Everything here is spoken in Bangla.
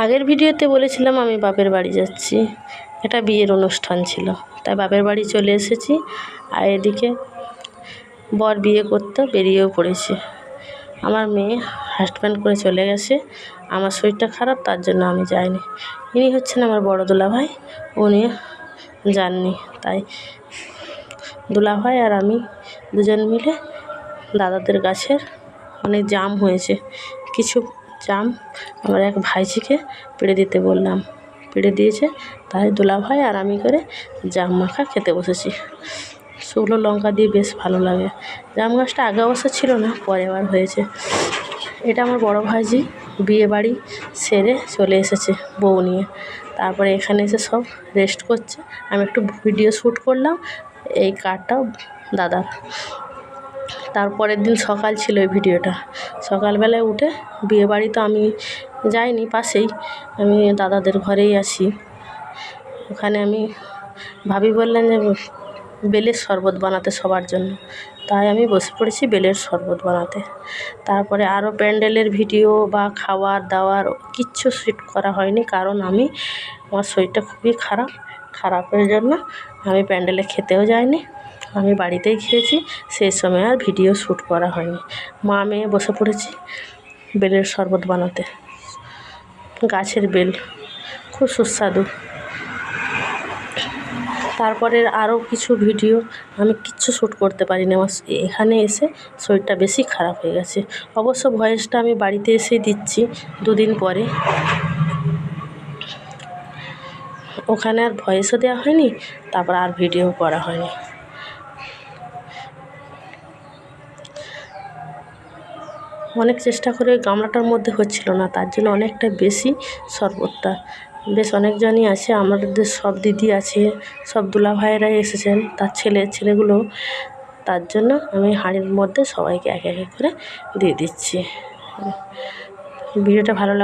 আগের ভিডিওতে বলেছিলাম আমি বাপের বাড়ি যাচ্ছি। এটা বিয়ের অনুষ্ঠান ছিল। তাই বাপের বাড়ি চলে এসেছি আর এদিকে বর বিয়ে করতে বেরিয়েও পড়েছে। আমার মেয়ে হাজব্যান্ড করে চলে গেছে। আমার শরীরটা খারাপ, তার জন্য আমি যাইনি। ইনি হচ্ছেন আমার বড় দুলাভাই। উনি যাননি। তাই দুলাভাই আর আমি দুজন মিলে দাদাদের গাছের অনেক জাম হয়েছে। কিছু জাম আমার এক ভাইঝিকে পেড়ে দিতে বললাম। পেড়ে দিয়েছে, তাই দোলা ভাই আর আমি করে জাম মাখা খেতে বসেছি। শুকনো লঙ্কা দিয়ে বেশ ভালো লাগে। জাম গাছটা আগে অবশ্য ছিল না, পরে আবার হয়েছে। এটা আমার বড় ভাইজি বিয়ে বাড়ি সেরে চলে এসেছে বউ নিয়ে। তারপরে এখানে এসে সব রেস্ট করছে। আমি একটু ভিডিও শ্যুট করলাম, এই কার্ডটাও দাদার। তারপরের দিন সকাল ছিল এই ভিডিওটা। সকালবেলায় উঠে বিয়েবাড়ি তো আমি যাইনি পাশেই, আমি দাদাদের ঘরেই আছি। ওখানে আমি, ভাবি বললেন যে বেলের শরবত বানাতে সবার জন্য। তাই আমি বসে পড়েছি বেলের শরবত বানাতে। তারপরে আরও প্যান্ডেলের ভিডিও বা খাওয়ার দাওয়ার কিচ্ছু শ্যুট করা হয়নি, কারণ আমি, আমার শরীরটা খুবই খারাপ, খারাপের জন্য আমি প্যান্ডেলে খেতেও যাইনি। আমি বাড়িতেই খেয়েছি, সেই সময় আর ভিডিও শ্যুট করা হয়নি। মা মেয়ে বসে পড়েছি বেলের শরবত বানাতে। গাছের বেল, খুব সুস্বাদু। তারপরের আরও কিছু ভিডিও আমি কিচ্ছু শ্যুট করতে পারিনি, আমার এখানে এসে শরীরটা বেশি খারাপ হয়ে গেছে। অবশ্য ভয়েসটা আমি বাড়িতে এসেই দিচ্ছি দুদিন পরে। ওখানে আর ভয়েসও দেওয়া হয়নি, তারপর আর ভিডিও করা হয়নি। অনেক চেষ্টা করে গামলাটার মধ্যে হচ্ছিল না, তার জন্য অনেকটা বেশি শরবতটা। বেশ অনেকজনই আছে, আমাদের সব দিদি আছে, সব দুলাভাইয়েরাই এসেছেন, তার ছেলে, ছেলেগুলো। তার জন্য আমি হাঁড়ির মধ্যে সবাইকে এক এক করে দিয়ে দিচ্ছি। ভিডিওটা ভালো